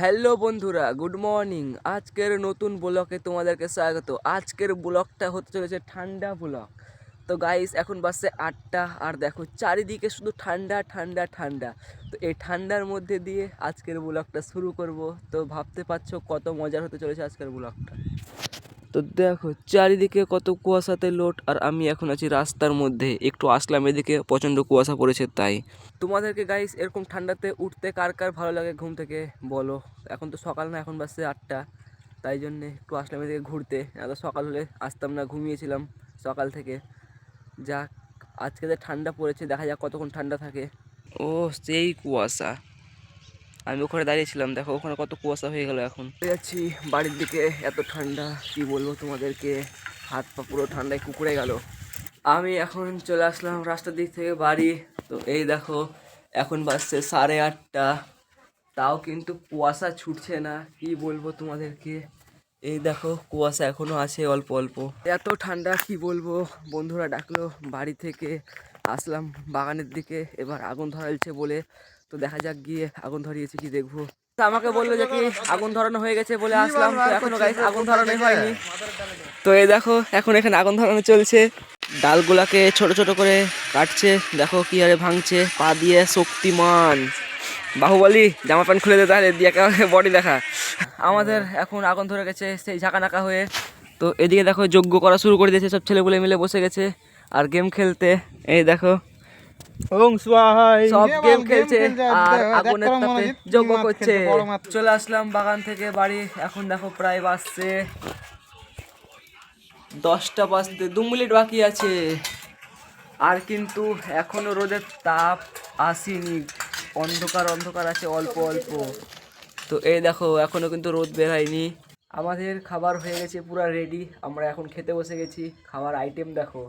Hello বন্ধুরা, good morning. আজকের নতুন ব্লকে তোমাদেরকে স্বাগত। আজকের ব্লকটা হতে চলেছে ঠান্ডা ব্লক। তো গাইস এখন বাসে আটটা, আর দেখো চারিদিকে শুধু ঠান্ডা ঠান্ডা ঠান্ডা। তো এই ঠান্ডার মধ্যে দিয়ে আজকের ব্লকটা শুরু করব। তো ভাবতে পারছ কত মজার হতে চলেছে আজকের ব্লকটা? তো দেখো, চারিদিকে কত কুয়াশাতে লোট আর আমি এখন আছি রাস্তার মধ্যে। একটু আসলাম এদিকে, প্রচণ্ড কুয়াশা পড়েছে তাই। তোমাদেরকে গাইস এরকম ঠান্ডাতে উঠতে কার কার ভালো লাগে ঘুম থেকে? বলো। এখন তো সকাল না, এখন বাজছে আটটা। তাই জন্যে একটু আসলাম এদিকে ঘুরতে। এত সকাল হলে আসতাম না, ঘুমিয়েছিলাম সকাল থেকে। যাক, আজকে যে ঠান্ডা পড়েছে, দেখা যাক কতক্ষণ ঠান্ডা থাকে। ও, সেই কুয়াশা। আমি ওখানে দাঁড়িয়েছিলাম দেখো ওখানে কত কুয়াশা হয়ে গেল এখন। যাচ্ছি, বাড়ির দিকে এত ঠান্ডা, কি বলব তোমাদেরকে? হাত পা পুরো ঠান্ডায় কুকুরে গেল। আমি এখন চলে আসলাম রাস্তার দিক থেকে বাড়ি। তো এই দেখো, এখন বাজছে সাড়ে আটটা। তাও কিন্তু কুয়াশা ছুটছে না, কি বলব তোমাদেরকে? এই দেখো, কুয়াশা এখনও আছে অল্প অল্প। এত ঠান্ডা, কি বলব? বন্ধুরা ডাকলো বাড়ি থেকে। আসলাম বাগানের দিকে এবার আগুন ধরাইছে বলে তো দেখা যাক গিয়ে আগুন ধরিয়েছে কি দেখব। তা আমাকে বলল যে কি আগুন ধরানো হয়ে গেছে বলে আসলাম তো এখনও গাইস আগুন ধরানোই হয়নি। তো এই দেখো এখন এখানে আগুন ধরানো চলছে। ডালগুলাকে ছোট ছোট করে কাটছে দেখো কি আরে ভাঙছে পা দিয়ে শক্তিমান। বাহুবলি জামা প্যান্ট খুলে দে তাহলে দিয়ে বডি দেখা। আমাদের এখন আগুন ধরে গেছে সেই ঝাঁকা নাকা হয়ে। তো এদিকে দেখো যজ্ঞ করা শুরু করে দিয়েছে সব ছেলেগুলো মিলে বসে গেছে। আর গেম খেলতে এই দেখো। সব গেম খেলছে আর আগুনের তাপে যোগ্য করছে। চলে আসলাম বাগান থেকে বাড়ি। এখন দেখো প্রায় বাজছে দশটা বাজতে দু মিনিট বাকি আছে। আর কিন্তু এখনও রোদের তাপ আসেনি। অন্ধকার অন্ধকার আছে অল্প অল্প। তো এই দেখো এখনও কিন্তু রোদ বের হয়নি। আমাদের খাবার হয়ে গেছে পুরো রেডি আমরা এখন খেতে বসে গেছি। খাবার আইটেম দেখো।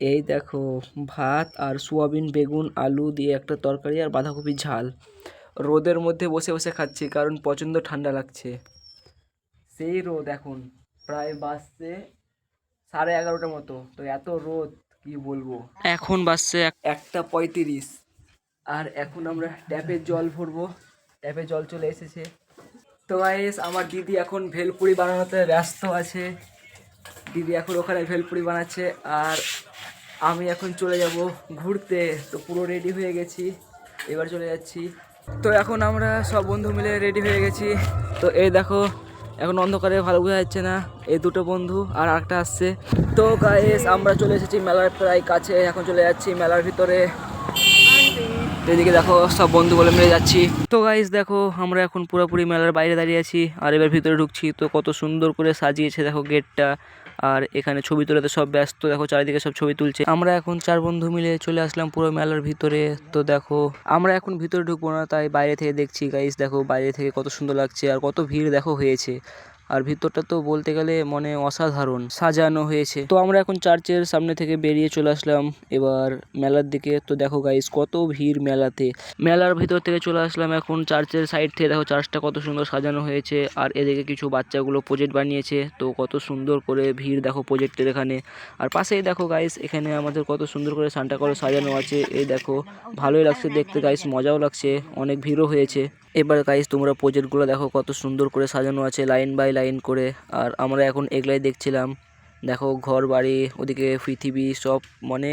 এই দেখো ভাত আর সোয়াবিন বেগুন আলু দিয়ে একটা তরকারি আর বাঁধাকপির ঝাল। রোদের মধ্যে বসে বসে খাচ্ছি কারণ প্রচণ্ড ঠান্ডা লাগছে। সেই রোদ এখন প্রায় বাসছে সাড়ে এগারোটার মতো। তো এত রোদ কি বলব? এখন বাসছে একটা পঁয়ত্রিশ। আর এখন আমরা ট্যাপের জল ভরবো। ট্যাপে জল চলে এসেছে। তো গাইস আমার দিদি এখন ভেলপুরি বানানোতে ব্যস্ত আছে। দিদি এখন ওখানে ভেলপুরি বানাচ্ছে। আর আমি এখন চলে যাব ঘুরতে। তো পুরো রেডি হয়ে গেছি। এবার চলে যাচ্ছি। তো এখন আমরা সব বন্ধু মিলে রেডি হয়ে গেছি। তো এই দেখো, এখন অন্ধকারে ভালো বোঝা যাচ্ছে না। এই দুটো বন্ধু আর একটা আসছে। তো গাইস আমরা চলে এসেছি মেলার প্রায় কাছে। এখন চলে যাচ্ছি মেলার ভিতরে। এদিকে দেখো, সব বন্ধু বলে মিলে যাচ্ছি। তো গাইস দেখো, আমরা এখন পুরোপুরি মেলার বাইরে দাঁড়িয়ে আছি। আর এবার ভিতরে ঢুকছি। তো কত সুন্দর করে সাজিয়েছে দেখো গেটটা। আর এখানে ছবি তোলাতে সব ব্যস্ত, দেখো চারিদিকে সব ছবি তুলছে। আমরা এখন চার বন্ধু মিলে চলে আসলাম পুরো মেলার ভিতরে। তো দেখো, আমরা এখন ভিতরে ঢুকবো না, তাই বাইরে থেকে দেখছি গাইস দেখো বাইরে থেকে কত সুন্দর লাগছে আর কত ভিড়, দেখো, হয়েছে। আর ভিতরটা তো বলতে গেলে মনে অসাধারণ, সাজানো হয়েছে। তো আমরা এখন চার্চের সামনে থেকে বেরিয়ে চলে আসলাম। এবার মেলার দিকে। তো দেখো গাইস কত ভিড় মেলাতে। মেলার ভিতর থেকে চলে আসলাম এখন চার্চের সাইড থেকে। দেখো চার্চটা কত সুন্দর সাজানো হয়েছে। আর এদিকে কিছু বাচ্চাগুলো প্রজেক্ট বানিয়েছে। তো কত সুন্দর করে ভিড় দেখো প্রজেক্টের এখানে। আর পাশেই দেখো গাইস এখানে আমাদের কত সুন্দর করে সান্টা করে সাজানো আছে। এই দেখো, ভালোই লাগছে দেখতে গাইস মজাও লাগছে, অনেক ভিড়ও হয়েছে। এবার গাইস তোমরা প্রজেক্টগুলো দেখো কত সুন্দর করে সাজানো আছে লাইন বাই লাইন করে। আর আমরা এখন এগুলাই দেখছিলাম। দেখো ঘর বাড়ি ওদিকে পৃথিবী সব মানে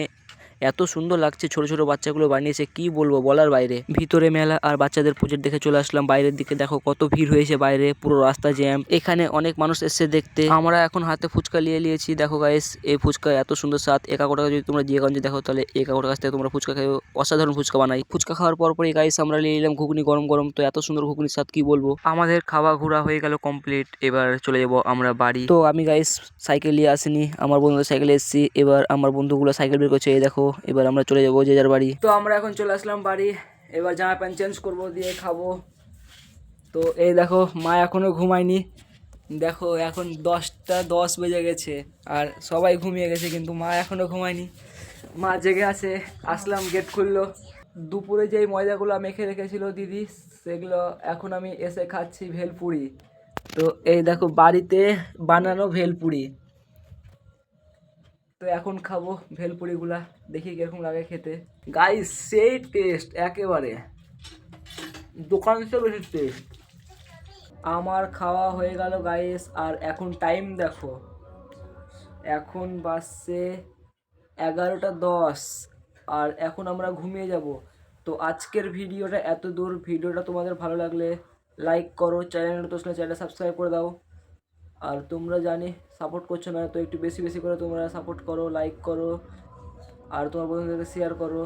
এত সুন্দর লাগছে ছোট ছোট বাচ্চাগুলো বানিয়েছে, কি বলব বলার বাইরে। ভিতরে মেলা আর বাচ্চাদের প্রজেক্ট দেখে চলে আসলাম, বাইরের দিকে দেখো কত ভিড় হয়েছে বাইরে, পুরো রাস্তা জ্যাম এখানে অনেক মানুষ এসছে দেখতে। আমরা এখন হাতে ফুচকা নিয়ে নিয়েছি, দেখো গাইস এই ফুচকা এত সুন্দর স্বাদ। এক টাকা যদি তোমরা জিয়াগঞ্জে দেখো, তাহলে এক কাছ থেকে তোমরা ফুচকা খেয়ে অসাধারণ ফুচকা বানাই। ফুচকা খাওয়ার পর গাইস আমরা নিয়ে নিলাম ঘুগনি গরম গরম, তো এত সুন্দর ঘুগনির স্বাদ কি বলব? আমাদের খাওয়া ঘোরা হয়ে গেল কমপ্লিট এবার চলে যাব আমরা বাড়ি। তো আমি গাইস সাইকেল নিয়ে আসিনি, আমার বন্ধুদের সাইকেলে এসেছি, এবার আমার বন্ধুগুলো সাইকেল বের করছে, এই দেখো। এবার আমরা চলে যাব যে যার বাড়ি। তো আমরা এখন চলে আসলাম বাড়ি। এবার জামা প্যান্ট চেঞ্জ করব, দিয়ে খাব। তো এই দেখো, মা এখনও ঘুমায়নি। দেখো, এখন দশটা দশ বেজে গেছে, আর সবাই ঘুমিয়ে গেছে, কিন্তু মা এখনও ঘুমায়নি। মা জেগে আছে, আসলাম গেট খুললো। দুপুরে যেই ময়দাগুলো মেখে রেখেছিল দিদি, সেগুলো এখন আমি এসে খাচ্ছি ভেলপুরি। তো এই দেখো, বাড়িতে বানানো ভেলপুরি। তো এখন খাব ভেলপুরিগুলা, দেখি কীরকম লাগে খেতে। গাইস সেই টেস্ট একেবারে। দোকান থেকে বেশি টেস্ট আমার খাওয়া হয়ে গেল গাইস আর এখন টাইম দেখো। এখন বাজছে এগারোটা দশ, আর এখন আমরা ঘুমিয়ে যাব। তো আজকের ভিডিওটা এত দূর। ভিডিওটা তোমাদের ভালো লাগলে লাইক করো চ্যানেল তো চ্যানেল সাবস্ক্রাইব করে দাও। আর তোমরা জানি সাপোর্ট করছ না, তো একটু বেশি বেশি করে তোমরা সাপোর্ট করো লাইক করো, আর তোমার বন্ধুদেরকে শেয়ার করো।